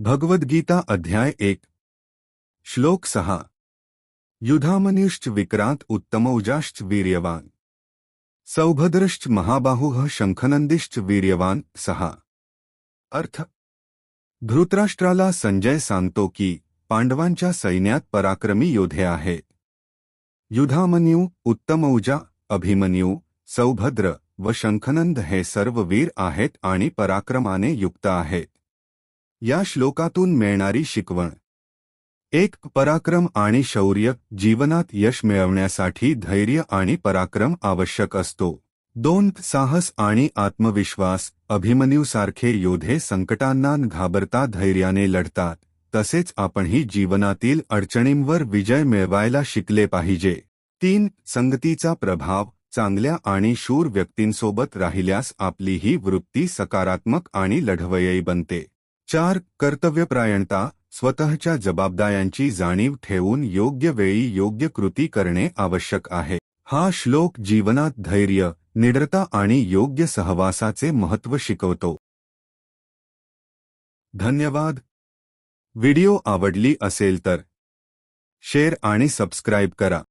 भगवद्गीता अध्याय एक। श्लोक सहा। युधामनिश्च विक्रांत उत्तमौजाश्च वीर्यवान। सौभद्रश्च महाबाहुः शंखनंदिश्च वीर्यवान सहा। अर्थ। धृतराष्ट्राला संजय सांगतो की पांडवांच्या सैन्यात पराक्रमी योद्धे आहेत युधामन्यू, उत्तमौजा, अभिमन्यू, सौभद्र व शंखनंद हे सर्व वीर आहेत आणि पराक्रमाने युक्त आहेत। या श्लोकातून मिळणारी शिकवण. एक पराक्रम आणि शौर्य जीवनात यश मिळवण्यासाठी धैर्य आणि पराक्रम आवश्यक असतो. दोन साहस आणि आत्मविश्वास अभिमन्यूसारखे योधे संकटांना घाबरता धैर्याने लढतात. तसेच आपणही जीवनातील अडचणींवर विजय मिळवायला शिकले पाहिजे. तीन संगतीचा प्रभाव चांगल्या आणि शूर व्यक्तींसोबत राहिल्यास आपली ही वृत्ती सकारात्मक आणि लढवयी बनते. चार कर्तव्यप्रायणता स्वतःच्या जबाबदाऱ्यांची जाणीव ठेवून योग्य वेळी योग्य कृती करणे आवश्यक आहे. हा श्लोक जीवनात धैर्य निडरता आणि योग्य सहवासाचे महत्त्व शिकवतो. धन्यवाद. व्हिडिओ आवडली असेल तर शेअर आणि सबस्क्राईब करा.